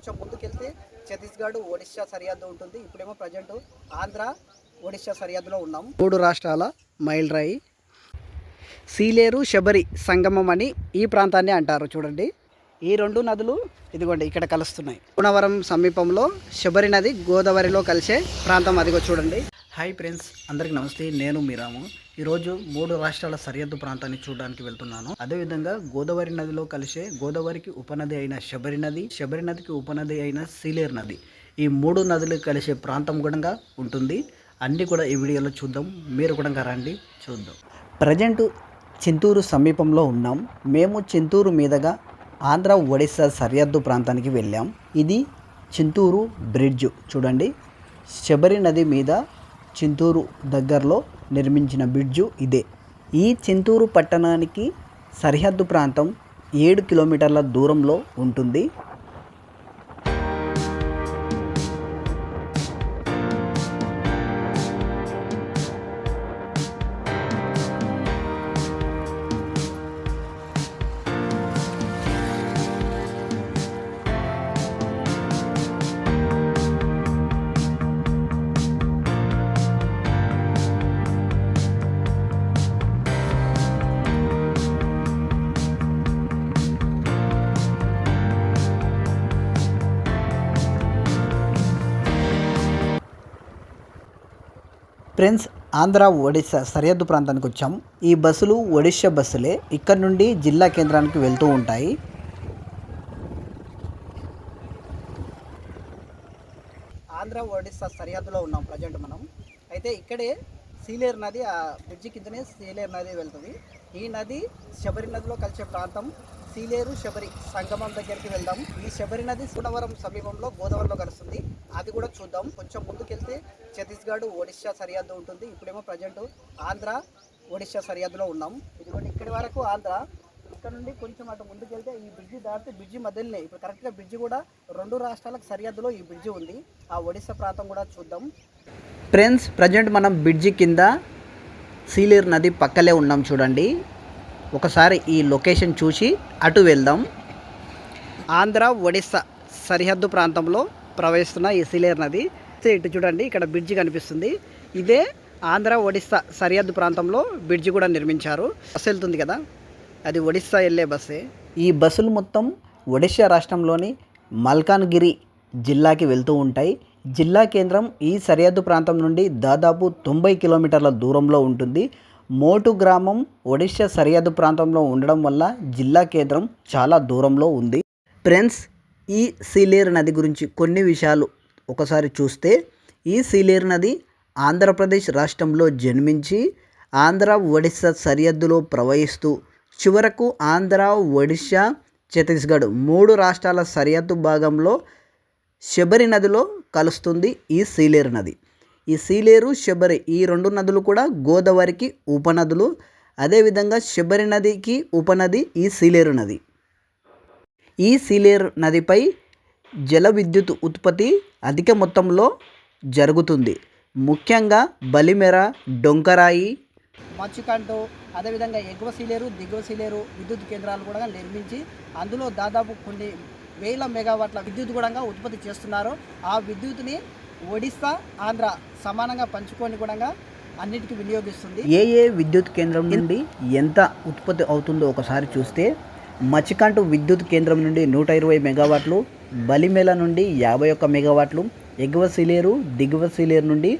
కొంచెం ముందుకెళ్తే ఛత్తీస్గఢ్ ఒడిశా సరిహద్దు ఉంటుంది. ఇప్పుడేమో ప్రజెంట్ ఆంధ్ర ఒడిశా సరిహద్దులో ఉన్నాం. మూడు రాష్ట్రాల మైల్రాయి. సీలేరు శబరి సంగమం అని ఈ ప్రాంతాన్ని అంటారు. చూడండి. ఈ రెండు నదులు ఇదిగోండి ఇక్కడ కలుస్తున్నాయి. పూనవరం సమీపంలో శబరి నది గోదావరిలో కలిసే ప్రాంతం అదిగో చూడండి. హాయ్ ఫ్రెండ్స్ అందరికీ నమస్తే. నేను మీరాము ఈరోజు మూడు రాష్ట్రాల సరిహద్దు ప్రాంతాన్ని చూడడానికి వెళ్తున్నాను. అదేవిధంగా గోదావరి నదిలో కలిసే గోదావరికి ఉపనది అయిన శబరి నది శబరి నదికి ఉపనది అయిన సీలేరు నది ఈ మూడు నదులు కలిసే ప్రాంతం కూడా ఉంటుంది. అన్నీ కూడా ఈ వీడియోలో చూద్దాం. మీరు కూడా రండి. చూద్దాం. ప్రజెంట్ చింతూరు సమీపంలో ఉన్నాం. మేము చింతూరు మీదుగా ఆంధ్ర ఒడిస్సా సరిహద్దు ప్రాంతానికి వెళ్ళాం. ఇది చింతూరు బ్రిడ్జ్. చూడండి. శబరి నది మీద చింతూరు దగ్గరలో నిర్మించిన బ్రిడ్జు ఇదే. ఈ చింతూరు పట్టణానికి సరిహద్దు ప్రాంతం ఏడు కిలోమీటర్ల దూరంలో ఉంటుంది. ఆంధ్ర ఒడిశా సరిహద్దు ప్రాంతానికి వచ్చాం. ఈ బస్సులు ఒడిశా బస్సులే. ఇక్కడ నుండి జిల్లా కేంద్రానికి వెళ్తూ ఉంటాయి. ఆంధ్ర ఒడిశా సరిహద్దులో ఉన్నాం ప్రజెంట్ మనం. అయితే ఇక్కడే సీలేరు నది ఆ బ్రిడ్జి కిందనే సీలేరు నది వెళ్తుంది. ఈ నది శబరి నదిలో కలిసే ప్రాంతం. సీలేరు శబరి సంగమం దగ్గరికి వెళ్దాం. ఈ శబరి నది సునవరం సమీపంలో గోదావరిలో కలుస్తుంది. అది కూడా చూద్దాం. కొంచెం ముందుకెళ్తే ఛత్తీస్గఢ్ ఒడిశా సరిహద్దు ఉంటుంది. ఇప్పుడేమో ప్రజెంట్ ఆంధ్ర ఒడిశా సరిహద్దులో ఉన్నాం. ఇదిగోండి ఇక్కడి వరకు ఆంధ్ర. ఇక్కడ నుండి కొంచెం అటు ముందుకెళ్తే ఈ బ్రిడ్జి దాటితే బ్రిడ్జి మధ్యలోనే. ఇప్పుడు కరెక్ట్గా బ్రిడ్జి కూడా రెండు రాష్ట్రాలకు సరిహద్దులో ఈ బ్రిడ్జి ఉంది. ఆ ఒడిశా ప్రాంతం కూడా చూద్దాం. ఫ్రెండ్స్ ప్రజెంట్ మనం బ్రిడ్జి కింద సీలేరు నది పక్కలే ఉన్నాం చూడండి. ఒకసారి ఈ లొకేషన్ చూసి అటు వెళ్దాం. ఆంధ్ర ఒడిస్సా సరిహద్దు ప్రాంతంలో ప్రవహిస్తున్న ఈ సిలేర్ నది. ఇటు చూడండి ఇక్కడ బ్రిడ్జి కనిపిస్తుంది. ఇదే ఆంధ్ర ఒడిస్సా సరిహద్దు ప్రాంతంలో బ్రిడ్జి కూడా నిర్మించారు. బస్సు వెళ్తుంది కదా? అది ఒడిస్సా వెళ్ళే బస్సే. ఈ బస్సులు మొత్తం ఒడిస్సా రాష్ట్రంలోని మల్కాన్గిరి జిల్లాకి వెళ్తూ ఉంటాయి. జిల్లా కేంద్రం ఈ సరిహద్దు ప్రాంతం నుండి దాదాపు తొంభై కిలోమీటర్ల దూరంలో ఉంటుంది. మోటు గ్రామం ఒడిశా సరిహద్దు ప్రాంతంలో ఉండడం వల్ల జిల్లా కేంద్రం చాలా దూరంలో ఉంది. ఫ్రెండ్స్ ఈ సీలేరు నది గురించి కొన్ని విషయాలు ఒకసారి చూస్తే ఈ సీలేరు నది ఆంధ్రప్రదేశ్ రాష్ట్రంలో జన్మించి ఆంధ్ర ఒడిశా సరిహద్దులో ప్రవహిస్తూ చివరకు ఆంధ్ర ఒడిశా ఛత్తీస్గఢ్ మూడు రాష్ట్రాల సరిహద్దు భాగంలో శబరి నదిలో కలుస్తుంది ఈ సీలేరు నది. ఈ సీలేరు శబరి ఈ రెండు నదులు కూడా గోదావరికి ఉపనదులు. అదేవిధంగా శబరి నదికి ఉపనది ఈ సీలేరు నది. ఈ సీలేరు నదిపై జల విద్యుత్ ఉత్పత్తి అధిక మొత్తంలో జరుగుతుంది. ముఖ్యంగా బలిమెర డొంకరాయి మచ్చుకంటో అదేవిధంగా ఎగువ సీలేరు దిగువ సీలేరు విద్యుత్ కేంద్రాలు కూడా నిర్మించి అందులో దాదాపు కొన్ని వేల మెగావాట్ల విద్యుత్ కూడా ఉత్పత్తి చేస్తున్నారు. ఆ విద్యుత్ని ఒడిస్సా ఆంధ్ర సమానంగా పంచుకొని కూడా అన్నిటికీ వినియోగిస్తుంది. ఏ ఏ విద్యుత్ కేంద్రం నుండి ఎంత ఉత్పత్తి అవుతుందో ఒకసారి చూస్తే మచికంటు విద్యుత్ కేంద్రం నుండి నూట ఇరవై మెగావాట్లు బలిమెల నుండి యాభై ఒక్క మెగావాట్లు ఎగువ సిలేరు దిగువ సిలేరు నుండి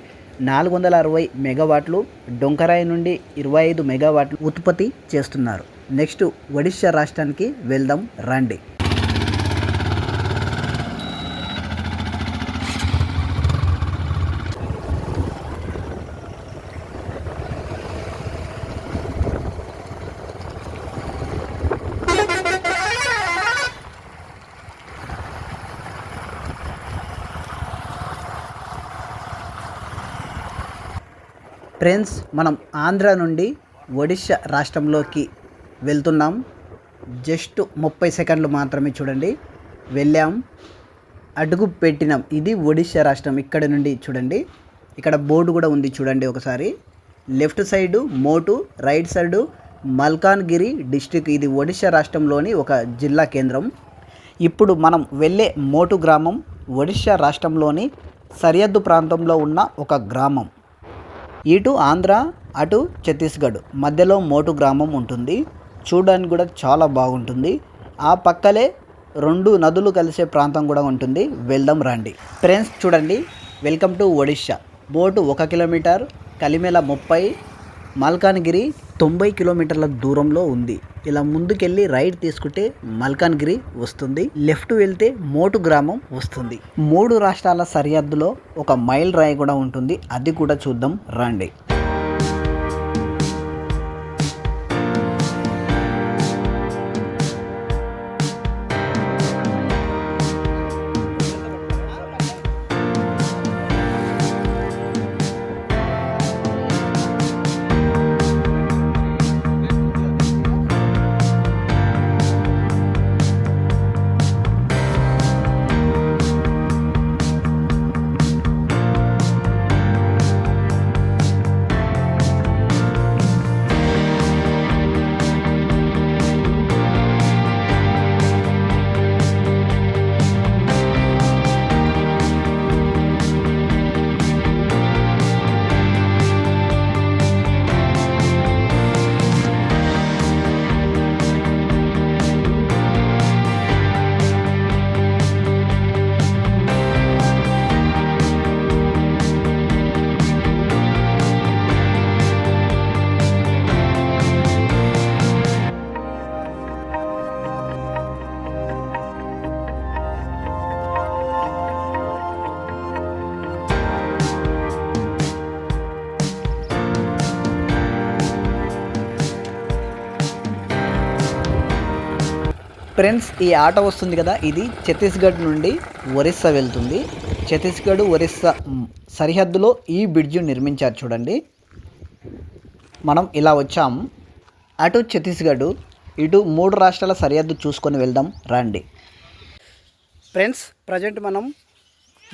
నాలుగు వందల అరవై మెగావాట్లు డొంకరాయి నుండి ఇరవై ఐదు మెగావాట్లు ఉత్పత్తి చేస్తున్నారు. నెక్స్ట్ ఒడిశా రాష్ట్రానికి వెళ్దాం రండి. ఫ్రెండ్స్ మనం ఆంధ్ర నుండి ఒడిశా రాష్ట్రంలోకి వెళ్తున్నాం. జస్ట్ ముప్పై సెకండ్లు మాత్రమే చూడండి. వెళ్ళాం. అడుగు పెట్టినాం. ఇది ఒడిశా రాష్ట్రం. ఇక్కడ నుండి చూడండి. ఇక్కడ బోర్డు కూడా ఉంది చూడండి ఒకసారి. లెఫ్ట్ సైడు మోటు రైట్ సైడు మల్కాన్గిరి డిస్టిక్. ఇది ఒడిశా రాష్ట్రంలోని ఒక జిల్లా కేంద్రం. ఇప్పుడు మనం వెళ్ళే మోటు గ్రామం ఒడిశా రాష్ట్రంలోని సరిహద్దు ప్రాంతంలో ఉన్న ఒక గ్రామం. ఇటు ఆంధ్ర అటు ఛత్తీస్గఢ్ మధ్యలో మోటు గ్రామం ఉంటుంది. చూడడానికి కూడా చాలా బాగుంటుంది. ఆ పక్కలే రెండు నదులు కలిసే ప్రాంతం కూడా ఉంటుంది. వెళ్దాం రండి. ఫ్రెండ్స్ చూడండి. వెల్కమ్ టు ఒడిషా బోటు ఒక కిలోమీటర్ కలిమేల ముప్పై మల్కాన్గిరి తొంభై కిలోమీటర్ల దూరంలో ఉంది. ఇలా ముందుకెళ్ళి రైట్ తీసుకుంటే మల్కాన్గిరి వస్తుంది. లెఫ్ట్ వెళ్తే మోటు గ్రామం వస్తుంది. మూడు రాష్ట్రాల సరిహద్దులో ఒక మైల్ రాయి కూడా ఉంటుంది. అది కూడా చూద్దాం. రండి. ఫ్రెండ్స్ ఈ ఆటో వస్తుంది కదా ఇది ఛత్తీస్గఢ్ నుండి ఒరిస్సా వెళ్తుంది. ఛత్తీస్గఢ్ ఒరిస్సా సరిహద్దులో ఈ బ్రిడ్జ్ నిర్మించారు చూడండి. మనం ఇలా వచ్చాం. అటు ఛత్తీస్గఢ్ ఇటు మూడు రాష్ట్రాల సరిహద్దు చూసుకొని వెళ్దాం రండి. ఫ్రెండ్స్ ప్రజెంట్ మనం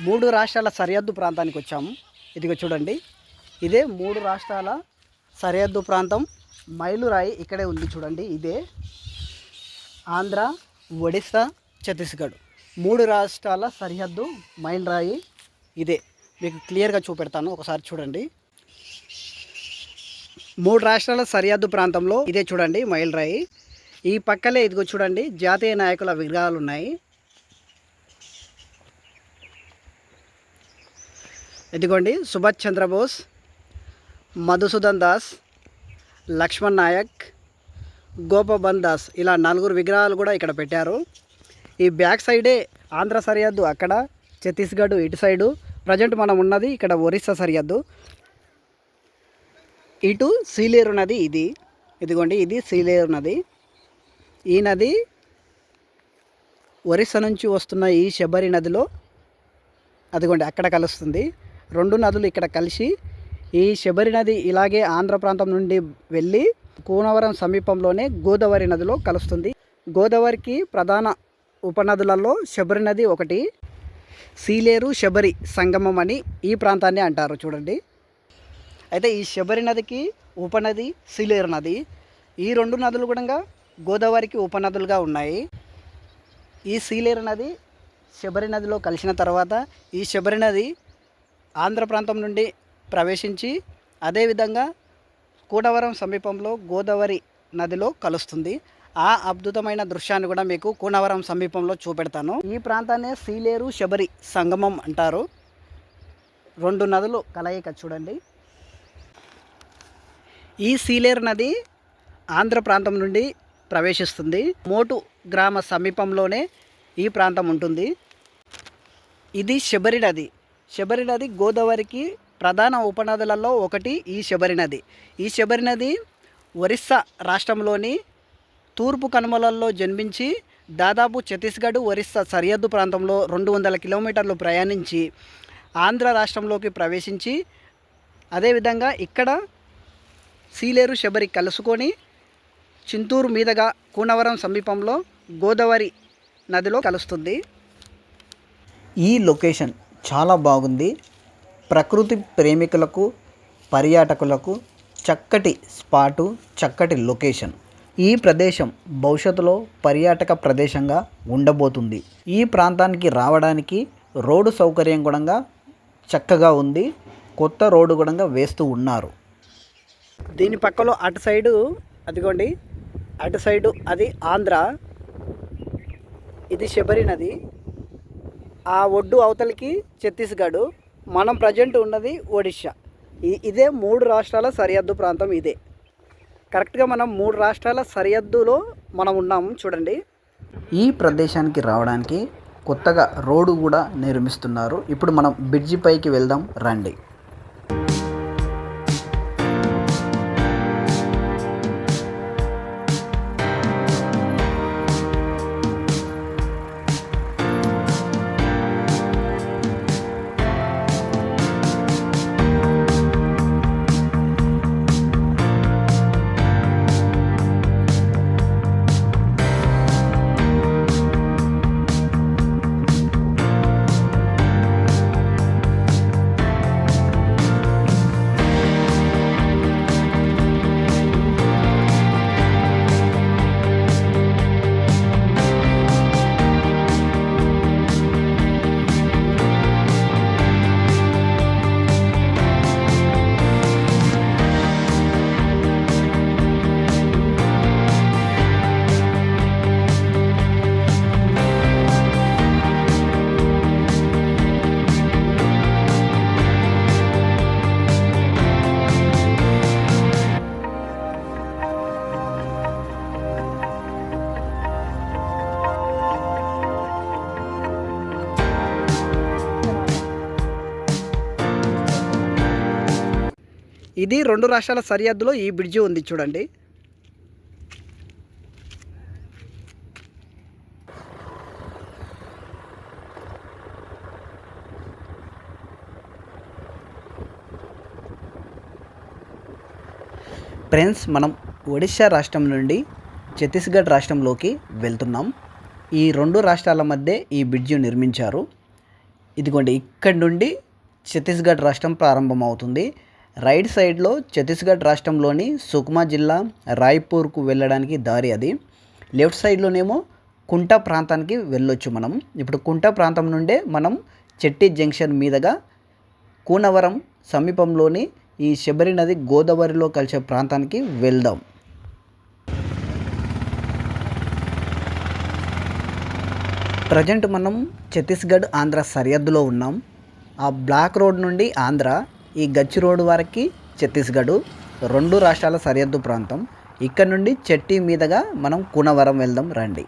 మూడు రాష్ట్రాల సరిహద్దు ప్రాంతానికి వచ్చాము ఇదిగో చూడండి. ఇదే మూడు రాష్ట్రాల సరిహద్దు ప్రాంతం. మైలురాయి ఇక్కడే ఉంది చూడండి. ఇదే ఆంధ్ర ఒడిస్సా ఛత్తీస్గఢ్. మూడు రాష్ట్రాల సరిహద్దు మైల్ రాయి ఇదే. మీకు క్లియర్గా చూపెడతాను ఒకసారి చూడండి. మూడు రాష్ట్రాల సరిహద్దు ప్రాంతంలో ఇదే చూడండి మైల్ రాయి. ఈ పక్కలే ఇదిగో చూడండి జాతీయ నాయకుల విగ్రహాలు ఉన్నాయి. ఇదిగోండి సుభాష్ చంద్రబోస్ మధుసూదన్ దాస్ లక్ష్మణ్ నాయక్ గోపబందాస్ దాస్ ఇలా నలుగురు విగ్రహాలు కూడా ఇక్కడ పెట్టారు. ఈ బ్యాక్ సైడే ఆంధ్ర సరిహద్దు అక్కడ ఛత్తీస్గఢ్ ఇటు సైడు. ప్రజెంట్ మనం ఉన్నది ఇక్కడ ఒరిస్సా సరిహద్దు. ఇటు సీలేరు నది ఇది. ఇదిగోండి ఇది సీలేరు నది. ఈ నది ఒరిస్సా నుంచి వస్తున్న ఈ శబరి నదిలో అదిగోండి అక్కడ కలుస్తుంది. రెండు నదులు ఇక్కడ కలిసి ఈ శబరి నది ఇలాగే ఆంధ్ర ప్రాంతం నుండి వెళ్ళి కూనవరం సమీపంలోనే గోదావరి నదిలో కలుస్తుంది. గోదావరికి ప్రధాన ఉపనదులలో శబరి నది ఒకటి సీలేరు శబరి సంగమం అని ఈ ప్రాంతాన్ని అంటారు చూడండి. అయితే ఈ శబరి నదికి ఉపనది సీలేరు నది ఈ రెండు నదులు కూడా గోదావరికి ఉపనదులుగా ఉన్నాయి. ఈ సీలేరు నది శబరి నదిలో కలిసిన తర్వాత ఈ శబరి నది ఆంధ్ర ప్రాంతం నుండి ప్రవేశించి అదేవిధంగా కూడవరం సమీపంలో గోదావరి నదిలో కలుస్తుంది. ఆ అద్భుతమైన దృశ్యాన్ని కూడా మీకు కూనవరం సమీపంలో చూపెడతాను. ఈ ప్రాంతాన్ని సీలేరు శబరి సంగమం అంటారు. రెండు నదులు కలయిక చూడండి. ఈ సీలేరు నది ఆంధ్ర ప్రాంతం నుండి ప్రవేశిస్తుంది. మోటు గ్రామ సమీపంలోనే ఈ ప్రాంతం ఉంటుంది. ఇది శబరి నది. శబరి నది గోదావరికి ప్రధాన ఉపనదులలో ఒకటి ఈ శబరి నది. ఈ శబరి నది ఒరిస్సా రాష్ట్రంలోని తూర్పు కనుమలలో జన్మించి దాదాపు ఛత్తీస్గఢ్ ఒరిస్సా సరిహద్దు ప్రాంతంలో రెండు వందల కిలోమీటర్లు ప్రయాణించి ఆంధ్ర రాష్ట్రంలోకి ప్రవేశించి అదేవిధంగా ఇక్కడ సీలేరు శబరి కలుసుకొని చింతూరు మీదుగా కూనవరం సమీపంలో గోదావరి నదిలో కలుస్తుంది. ఈ లొకేషన్ చాలా బాగుంది. ప్రకృతి ప్రేమికులకు పర్యాటకులకు చక్కటి స్పాటు చక్కటి లొకేషన్. ఈ ప్రదేశం భవిష్యత్తులో పర్యాటక ప్రదేశంగా ఉండబోతుంది. ఈ ప్రాంతానికి రావడానికి రోడ్డు సౌకర్యం కూడా చక్కగా ఉంది. కొత్త రోడ్డు కూడా వేస్తూ ఉన్నారు. దీని పక్కలో అటు సైడు అదిగోండి. అటు సైడు అది ఆంధ్ర. ఇది శబరి నది. ఆ ఒడ్డు అవతలికి ఛత్తీస్గఢ్. మనం ప్రజెంట్ ఉన్నది ఒడిషా ఇదే మూడు రాష్ట్రాల సరిహద్దు ప్రాంతం ఇదే. కరెక్ట్గా మనం మూడు రాష్ట్రాల సరిహద్దులో మనం ఉన్నాము చూడండి. ఈ ప్రదేశానికి రావడానికి కొత్తగా రోడ్డు కూడా నిర్మిస్తున్నారు. ఇప్పుడు మనం బ్రిడ్జి పైకి వెళ్దాం రండి. ఇది రెండు రాష్ట్రాల సరిహద్దులో ఈ బ్రిడ్జి ఉంది చూడండి. ఫ్రెండ్స్ మనం ఒడిశా రాష్ట్రం నుండి ఛత్తీస్గఢ్ రాష్ట్రంలోకి వెళ్తున్నాం. ఈ రెండు రాష్ట్రాల మధ్య ఈ బ్రిడ్జి నిర్మించారు. ఇదిగోండి ఇక్కడి నుండి ఛత్తీస్గఢ్ రాష్ట్రం ప్రారంభమవుతుంది. రైట్ సైడ్లో ఛత్తీస్గఢ్ రాష్ట్రంలోని సుక్మా జిల్లా రాయ్పూర్కు వెళ్ళడానికి దారి అది. లెఫ్ట్ సైడ్లోనేమో కుంట ప్రాంతానికి వెళ్ళొచ్చు మనం. ఇప్పుడు కుంట ప్రాంతం నుండే మనం చెట్టి జంక్షన్ మీదుగా కూనవరం సమీపంలోని ఈ శబరి నది గోదావరిలో కలిసే ప్రాంతానికి వెళ్దాం. ప్రజెంట్ మనం ఛత్తీస్గఢ్ ఆంధ్ర సరిహద్దులో ఉన్నాం. ఆ బ్లాక్ రోడ్ నుండి ఆంధ్ర ఈ గచ్చి రోడ్ వరకు ఛత్తీస్గఢ్ రెండు రాష్ట్రాల సరిహద్దు ప్రాంతం. ఇక్కడ నుండి చెట్టి మీదుగా మనం కూనవరం వెళ్దాం రండి.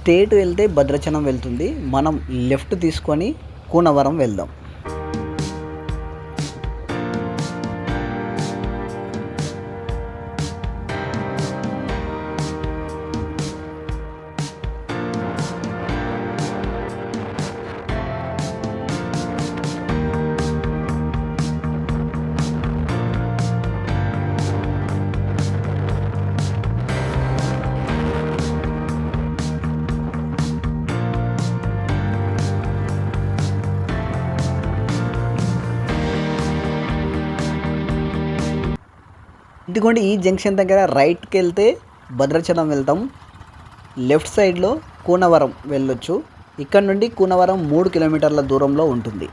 స్టేట్ వెళ్తే భద్రాచలం వెళ్తుంది. మనం లెఫ్ట్ తీసుకొని కూనవరం వెళ్దాం. ఇదిగోండి ఈ జంక్షన్ దగ్గర రైట్కి వెళ్తే భద్రాచలం వెళ్తాం. లెఫ్ట్ సైడ్లో కూనవరం వెళ్ళొచ్చు. ఇక్కడ నుండి కూనవరం మూడు కిలోమీటర్ల దూరంలో ఉంటుంది.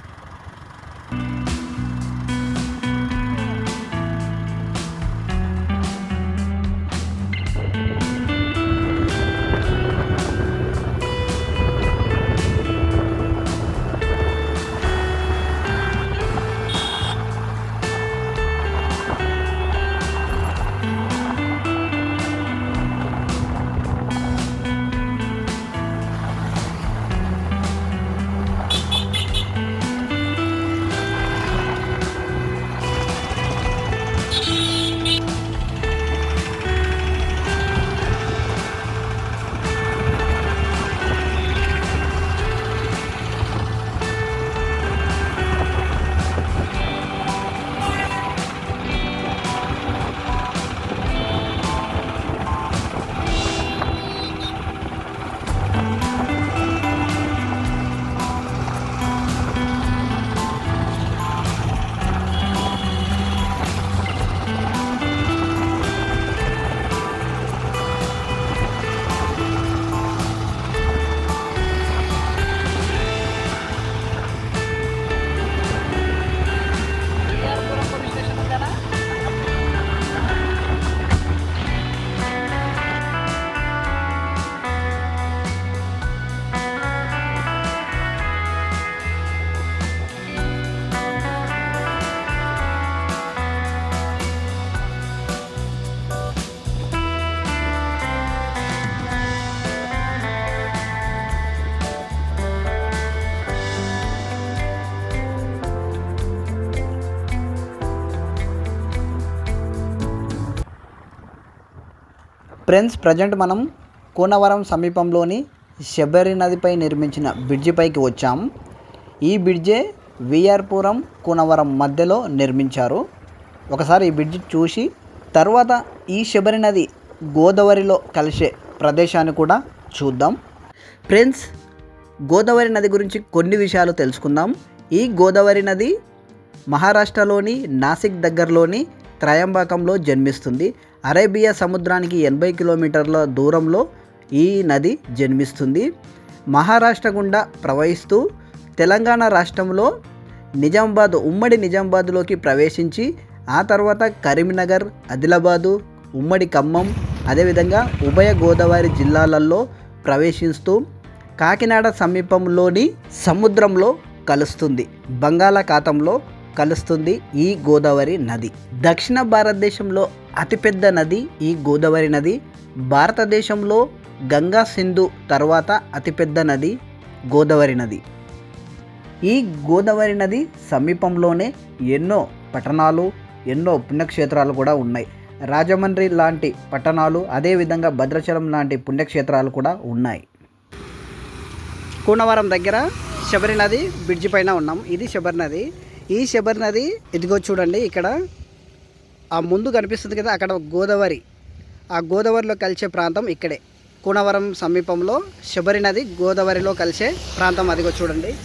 ఫ్రెండ్స్ ప్రజెంట్ మనం కూనవరం సమీపంలోని శబరి నదిపై నిర్మించిన బ్రిడ్జి పైకి వచ్చాం. ఈ బ్రిడ్జే విఆర్పురం కూనవరం మధ్యలో నిర్మించారు. ఒకసారి ఈ బ్రిడ్జి చూసి తర్వాత ఈ శబరి నది గోదావరిలో కలిసే ప్రదేశాన్ని కూడా చూద్దాం. ఫ్రెండ్స్ గోదావరి నది గురించి కొన్ని విషయాలు తెలుసుకుందాం. ఈ గోదావరి నది మహారాష్ట్రలోని నాసిక్ దగ్గరలోని త్రయంబకంలో జన్మిస్తుంది. అరేబియా సముద్రానికి ఎనభై కిలోమీటర్ల దూరంలో ఈ నది జన్మిస్తుంది. మహారాష్ట్ర గుండా ప్రవహిస్తూ తెలంగాణ రాష్ట్రంలో నిజామాబాద్ ఉమ్మడి నిజామాబాద్లోకి ప్రవేశించి ఆ తర్వాత కరీంనగర్ ఆదిలాబాదు ఉమ్మడి ఖమ్మం అదేవిధంగా ఉభయ గోదావరి జిల్లాలలో ప్రవేశిస్తూ కాకినాడ సమీపంలోని సముద్రంలో కలుస్తుంది. బంగాళాఖాతంలో కలుస్తుంది ఈ గోదావరి నది. దక్షిణ భారతదేశంలో అతిపెద్ద నది ఈ గోదావరి నది. భారతదేశంలో గంగా సింధు తర్వాత అతిపెద్ద నది గోదావరి నది. ఈ గోదావరి నది సమీపంలోనే ఎన్నో పట్టణాలు ఎన్నో పుణ్యక్షేత్రాలు కూడా ఉన్నాయి. రాజమండ్రి లాంటి పట్టణాలు అదేవిధంగా భద్రాచలం లాంటి పుణ్యక్షేత్రాలు కూడా ఉన్నాయి. కూనవరం దగ్గర శబరి నది బ్రిడ్జి పైన ఉన్నాం. ఇది శబరి నది. ఈ శబరి నది ఇదిగో చూడండి ఇక్కడ. ఆ ముందు కనిపిస్తుంది కదా అక్కడ గోదావరి. ఆ గోదావరిలో కలిసే ప్రాంతం ఇక్కడే. కూనవరం సమీపంలో శబరి నది గోదావరిలో కలిసే ప్రాంతం అదిగో చూడండి.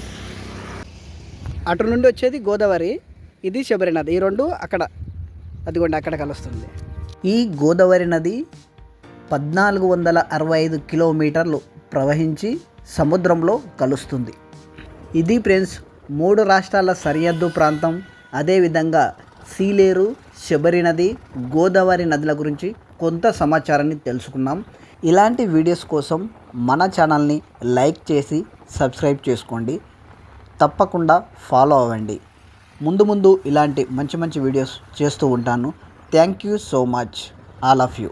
అటు నుండి వచ్చేది గోదావరి ఇది శబరి నది. ఈ రెండు అక్కడ. అదిగోండి అక్కడ కలుస్తుంది. ఈ గోదావరి నది పద్నాలుగు వందల అరవై ఐదు కిలోమీటర్లు ప్రవహించి సముద్రంలో కలుస్తుంది. ఇది ఫ్రెండ్స్ మూడు రాష్ట్రాల సరిహద్దు ప్రాంతం అదేవిధంగా సీలేరు శబరి నది గోదావరి నదుల గురించి కొంత సమాచారాన్ని తెలుసుకున్నాం. ఇలాంటి వీడియోస్ కోసం మన ఛానల్ని లైక్ చేసి సబ్స్క్రైబ్ చేసుకోండి. తప్పకుండా ఫాలో అవ్వండి. ముందు ముందు ఇలాంటి మంచి మంచి వీడియోస్ చేస్తూ ఉంటాను. Thank you so much. All of you.